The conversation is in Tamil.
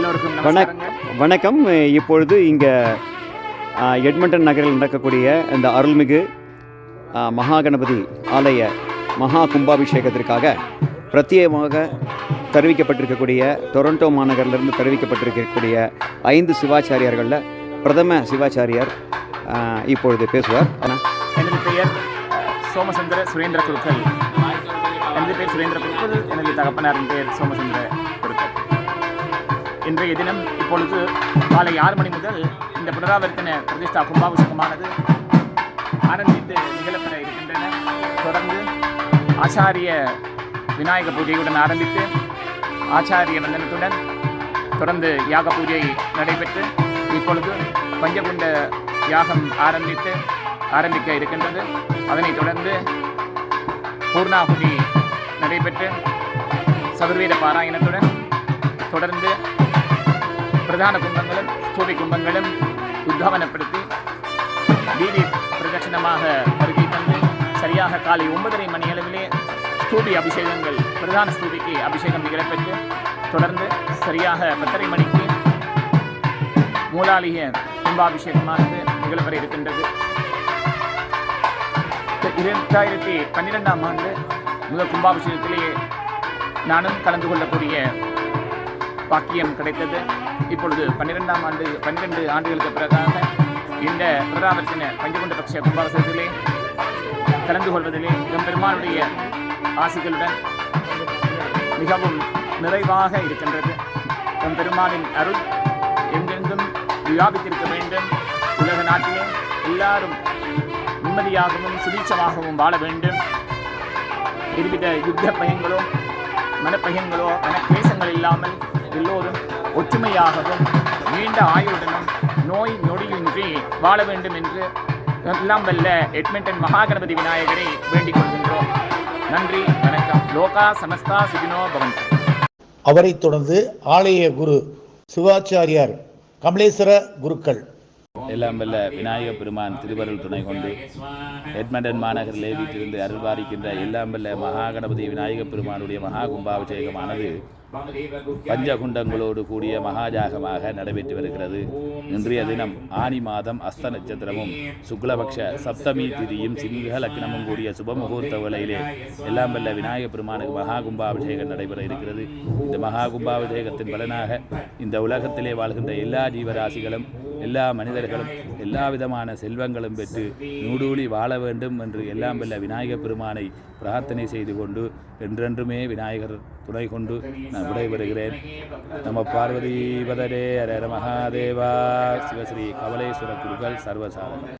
எல்லோருக்கும் வணக் வணக்கம். இப்பொழுது இங்கே எட்மண்டன் நகரில் நடக்கக்கூடிய இந்த அருள்மிகு மகாகணபதி ஆலய மகா கும்பாபிஷேகத்திற்காக பிரத்யேகமாக தெரிவிக்கப்பட்டிருக்கக்கூடிய டொரண்டோ மாநகரிலிருந்து தெரிவிக்கப்பட்டிருக்கக்கூடிய ஐந்து சிவாச்சாரியார்களில் பிரதம சிவாச்சாரியார் இப்பொழுது பேசுவார். எனது பெயர் சோமசுந்தர சுரேந்திர குருக்கள். எனது பெயர் சுரேந்திர குருக்கள். எனது தகப்பனாரின் பெயர் சோமசுந்தர இன்றைய தினம் இப்பொழுது காலை ஆறு மணி முதல் இந்த புனராவர்த்தன பிரதிஷ்டா கும்பாபிஷேகமானது ஆரம்பித்து நிகழப்பட இருக்கின்றன. தொடர்ந்து ஆச்சாரிய விநாயக பூஜையுடன் ஆரம்பித்து ஆச்சாரிய வந்தனத்துடன் தொடர்ந்து யாக பூஜை நடைபெற்று இப்பொழுது பஞ்சகுண்ட யாகம் ஆரம்பித்து ஆரம்பிக்க இருக்கின்றது. அதனைத் தொடர்ந்து பூர்ணாகுதி நடைபெற்று சதுர்வேத பாராயணத்துடன் தொடர்ந்து பிரதான கும்பங்களும் ஸ்தூபி கும்பங்களும் உத்தாவனப்படுத்தி வீதி பிரதட்சணமாக வருகை தந்து சரியாக காலை ஒன்பதரை மணி அளவிலே ஸ்தூபி அபிஷேகங்கள் பிரதான ஸ்தூபிக்கு அபிஷேகம் நிகழப்பெற்று தொடர்ந்து சரியாக பத்தரை மணிக்கு மூலாலிய கும்பாபிஷேகமானது நிகழப்பெற இருக்கின்றது இரண்டாயிரத்தி பன்னிரெண்டாம் ஆண்டு முதல் கும்பாபிஷேகத்திலேயே நானும் கலந்து கொள்ளக்கூடிய பாக்கியம் கிடைத்தது இப்பொழுது பன்னிரெண்டாம் ஆண்டு பன்னிரெண்டு ஆண்டுகளுக்கு பிறகாக இந்த பிரதாபத்தின பஞ்சகுண்ட பட்ச கும்பாபிஷேகத்திலே கலந்து கொள்வதிலே எம்பெருமானுடைய ஆசிகளுடன் மிகவும் நிறைவாக இருக்கின்றது. எம்பெருமானின் அருள் எங்கெங்கும் வியாபித்திருக்க வேண்டும். உலக நாட்டிலே எல்லாரும் நிம்மதியாகவும் சுபீட்சமாகவும் வாழ வேண்டும். இருவித யுத்த பயங்களோ மனப்பயங்களோ மனக்லேசங்கள் இல்லாமல் எல்லோரும் ஒற்றுமையாகவும் நீண்ட ஆயுளுடனும் நோய் நொடியின்றி வாழ வேண்டும் என்று எல்லாம் வல்ல எட்மெண்டன் மகாகணபதி விநாயகரை வேண்டிக் கொள்கின்றோம். நன்றி வணக்கம். லோகா சமஸ்தா சுகினோ பவந்தி அவரைத் தொடர்ந்து ஆலய குரு சிவாச்சாரியார் கமலேஸ்வர குருக்கள். எல்லாம் வல்ல விநாயக பெருமான் திருவருள் துணை கொண்டு எட்மண்டன் மாநகரிலே வீட்டிலிருந்து அருள்வாரிக்கின்ற எல்லாம் வல்ல மகாகணபதி விநாயக பெருமானுடைய மகா கும்பாபிஷேகமானது பஞ்சகுண்டங்களோடு கூடிய மகாஜாகமாக நடைபெற்று வருகிறது. இன்றைய தினம் ஆனி மாதம் அஸ்த நட்சத்திரமும் சுக்லபக்ஷ சப்தமி திதியும் சிங்க லக்னமும் கூடிய சுபமுகூர்த்த வேளையிலே எல்லாம் வல்ல விநாயக பெருமானுக்கு மகா கும்பாபிஷேகம் நடைபெற இருக்கிறது. இந்த மகா கும்பாபிஷேகத்தின் பலனாக இந்த உலகத்திலே வாழ்கின்ற எல்லா ஜீவராசிகளும் எல்லா மனிதர்களும் எல்லா விதமான செல்வங்களும் பெற்று நூடூழி வாழ வேண்டும் என்று எல்லாம் வல்ல விநாயகப் பெருமானை பிரார்த்தனை செய்து கொண்டு என்றென்றுமே விநாயகர் துணை கொண்டு விடைபெறுகிறேன். நம்ம பார்வதி பதரே ஹர மகாதேவா. சிவஸ்ரீ கவலேஸ்வர குருகள் சர்வசாதனம்.